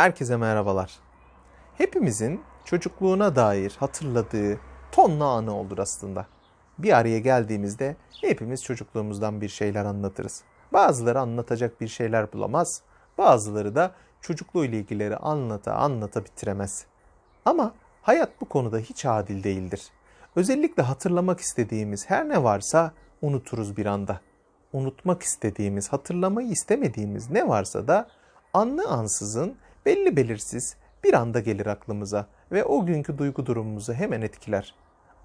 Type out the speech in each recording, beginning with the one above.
Herkese merhabalar. Hepimizin çocukluğuna dair hatırladığı tonla anı olur aslında. Bir araya geldiğimizde hepimiz çocukluğumuzdan bir şeyler anlatırız. Bazıları anlatacak bir şeyler bulamaz, bazıları da çocukluğu ile ilgileri anlata anlata bitiremez. Ama hayat bu konuda hiç adil değildir. Özellikle hatırlamak istediğimiz her ne varsa unuturuz bir anda. Unutmak istediğimiz, hatırlamayı istemediğimiz ne varsa da anlı ansızın belli belirsiz bir anda gelir aklımıza ve o günkü duygu durumumuzu hemen etkiler.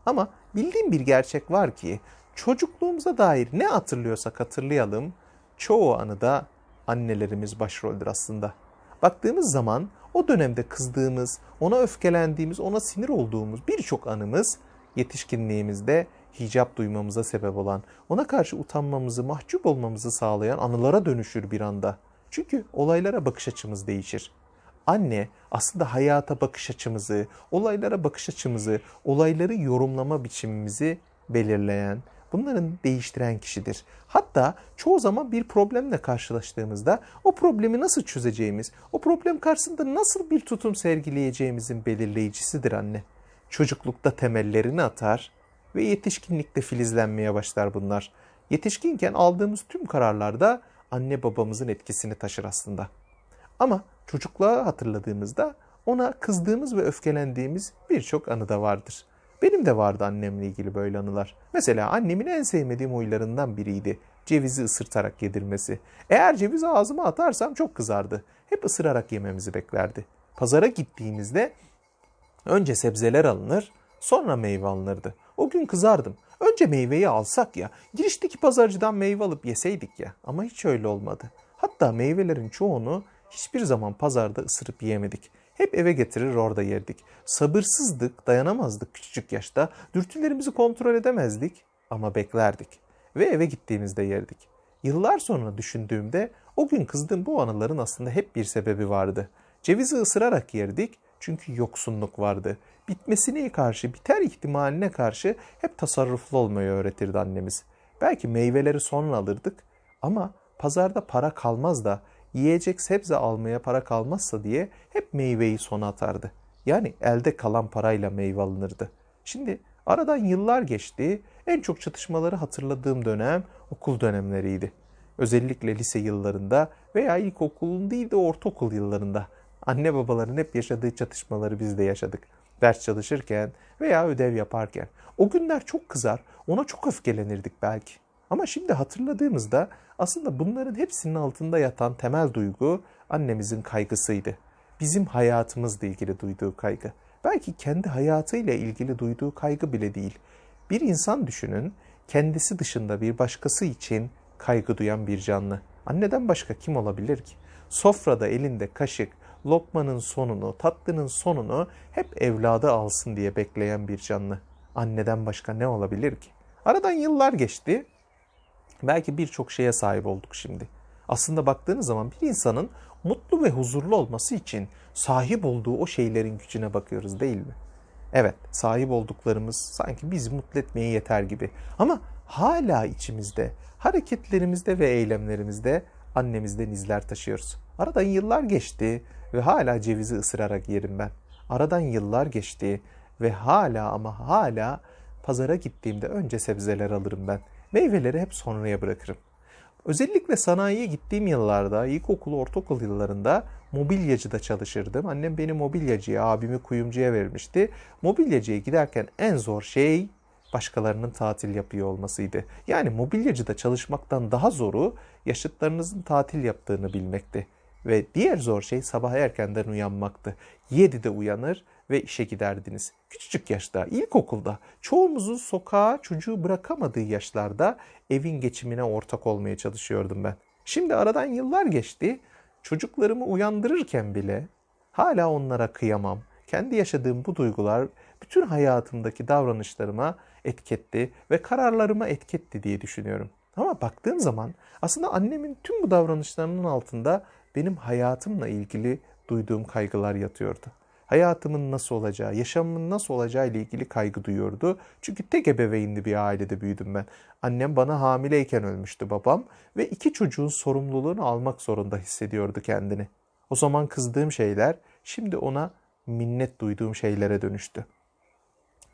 Ama bildiğim bir gerçek var ki çocukluğumuza dair ne hatırlıyorsak hatırlayalım çoğu anıda annelerimiz başroldür aslında. Baktığımız zaman o dönemde kızdığımız, ona öfkelendiğimiz, ona sinir olduğumuz birçok anımız yetişkinliğimizde hicap duymamıza sebep olan, ona karşı utanmamızı, mahcup olmamızı sağlayan anılara dönüşür bir anda. Çünkü olaylara bakış açımız değişir. Anne aslında hayata bakış açımızı, olaylara bakış açımızı, olayları yorumlama biçimimizi belirleyen, bunların değiştiren kişidir. Hatta çoğu zaman bir problemle karşılaştığımızda o problemi nasıl çözeceğimiz, o problem karşısında nasıl bir tutum sergileyeceğimizin belirleyicisidir anne. Çocuklukta temellerini atar ve yetişkinlikte filizlenmeye başlar bunlar. Yetişkinken aldığımız tüm kararlarda anne babamızın etkisini taşır aslında. Ama çocukluğa hatırladığımızda ona kızdığımız ve öfkelendiğimiz birçok anı da vardır. Benim de vardı annemle ilgili böyle anılar. Mesela annemin en sevmediğim huylarından biriydi. Cevizi ısırtarak yedirmesi. Eğer cevizi ağzıma atarsam çok kızardı. Hep ısırarak yememizi beklerdi. Pazara gittiğimizde önce sebzeler alınır, sonra meyve alınırdı. O gün kızardım. Önce meyveyi alsak ya, girişteki pazarcıdan meyve alıp yeseydik ya. Ama hiç öyle olmadı. Hatta meyvelerin çoğunu hiçbir zaman pazarda ısırıp yiyemedik. Hep eve getirir orada yerdik. Sabırsızdık, dayanamazdık küçücük yaşta. Dürtülerimizi kontrol edemezdik ama beklerdik. Ve eve gittiğimizde yerdik. Yıllar sonra düşündüğümde o gün kızdığım bu anıların aslında hep bir sebebi vardı. Cevizi ısırarak yerdik çünkü yoksunluk vardı. Bitmesine karşı, biter ihtimaline karşı hep tasarruflu olmayı öğretirdi annemiz. Belki meyveleri sonra alırdık ama pazarda para kalmaz da yiyecek sebze almaya para kalmazsa diye hep meyveyi sona atardı. Yani elde kalan parayla meyve alınırdı. Şimdi aradan yıllar geçti. En çok çatışmaları hatırladığım dönem okul dönemleriydi. Özellikle lise yıllarında veya ilkokulun değil de ortaokul yıllarında. Anne babaların hep yaşadığı çatışmaları biz de yaşadık. Ders çalışırken veya ödev yaparken. O günler çok kızar, ona çok öfkelenirdik belki. Ama şimdi hatırladığımızda aslında bunların hepsinin altında yatan temel duygu annemizin kaygısıydı. Bizim hayatımızla ilgili duyduğu kaygı. Belki kendi hayatıyla ilgili duyduğu kaygı bile değil. Bir insan düşünün, kendisi dışında bir başkası için kaygı duyan bir canlı. Anneden başka kim olabilir ki? Sofrada elinde kaşık, lokmanın sonunu, tatlının sonunu hep evladı alsın diye bekleyen bir canlı. Anneden başka ne olabilir ki? Aradan yıllar geçti. Belki birçok şeye sahip olduk şimdi. Aslında baktığınız zaman bir insanın mutlu ve huzurlu olması için sahip olduğu o şeylerin gücüne bakıyoruz değil mi? Evet, sahip olduklarımız sanki bizi mutlu etmeye yeter gibi. Ama hala içimizde, hareketlerimizde ve eylemlerimizde annemizden izler taşıyoruz. Aradan yıllar geçti ve hala cevizi ısırarak yerim ben. Aradan yıllar geçti ve hala ama hala pazara gittiğimde önce sebzeler alırım ben. Meyveleri hep sonraya bırakırım. Özellikle sanayiye gittiğim yıllarda, ilkokul, ortaokul yıllarında mobilyacıda çalışırdım. Annem beni mobilyacıya, abimi kuyumcuya vermişti. Mobilyacıya giderken en zor şey başkalarının tatil yapıyor olmasıydı. Yani mobilyacıda çalışmaktan daha zoru yaşıtlarınızın tatil yaptığını bilmekti. Ve diğer zor şey sabah erkenden uyanmaktı. 7'de uyanır ve işe giderdiniz. Küçücük yaşta, ilkokulda, çoğumuzun sokağa çocuğu bırakamadığı yaşlarda evin geçimine ortak olmaya çalışıyordum ben. Şimdi aradan yıllar geçti. Çocuklarımı uyandırırken bile hala onlara kıyamam. Kendi yaşadığım bu duygular bütün hayatımdaki davranışlarıma etketti ve kararlarıma etketti diye düşünüyorum. Ama baktığım zaman aslında annemin tüm bu davranışlarının altında benim hayatımla ilgili duyduğum kaygılar yatıyordu. Hayatımın nasıl olacağı, yaşamımın nasıl olacağı ile ilgili kaygı duyuyordu. Çünkü tek ebeveynli bir ailede büyüdüm ben. Annem bana hamileyken ölmüştü babam ve iki çocuğun sorumluluğunu almak zorunda hissediyordu kendini. O zaman kızdığım şeyler şimdi ona minnet duyduğum şeylere dönüştü.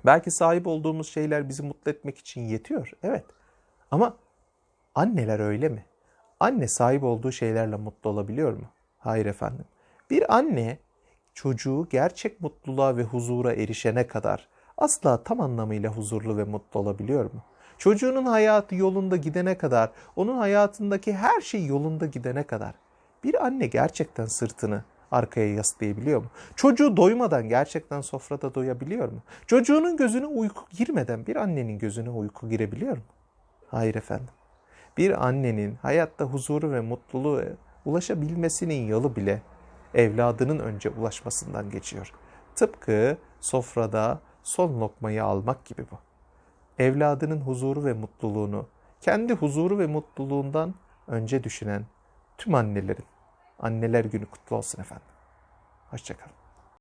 Belki sahip olduğumuz şeyler bizi mutlu etmek için yetiyor. Evet. Ama anneler öyle mi? Anne sahip olduğu şeylerle mutlu olabiliyor mu? Hayır efendim. Bir anne çocuğu gerçek mutluluğa ve huzura erişene kadar asla tam anlamıyla huzurlu ve mutlu olabiliyor mu? Çocuğunun hayatı yolunda gidene kadar, onun hayatındaki her şey yolunda gidene kadar bir anne gerçekten sırtını arkaya yaslayabiliyor mu? Çocuğu doymadan gerçekten sofrada doyabiliyor mu? Çocuğunun gözüne uyku girmeden bir annenin gözüne uyku girebiliyor mu? Hayır efendim. Bir annenin hayatta huzuru ve mutluluğu ulaşabilmesinin yolu bile evladının önce ulaşmasından geçiyor. Tıpkı sofrada son lokmayı almak gibi bu. Evladının huzuru ve mutluluğunu kendi huzuru ve mutluluğundan önce düşünen tüm annelerin anneler günü kutlu olsun efendim. Hoşçakalın.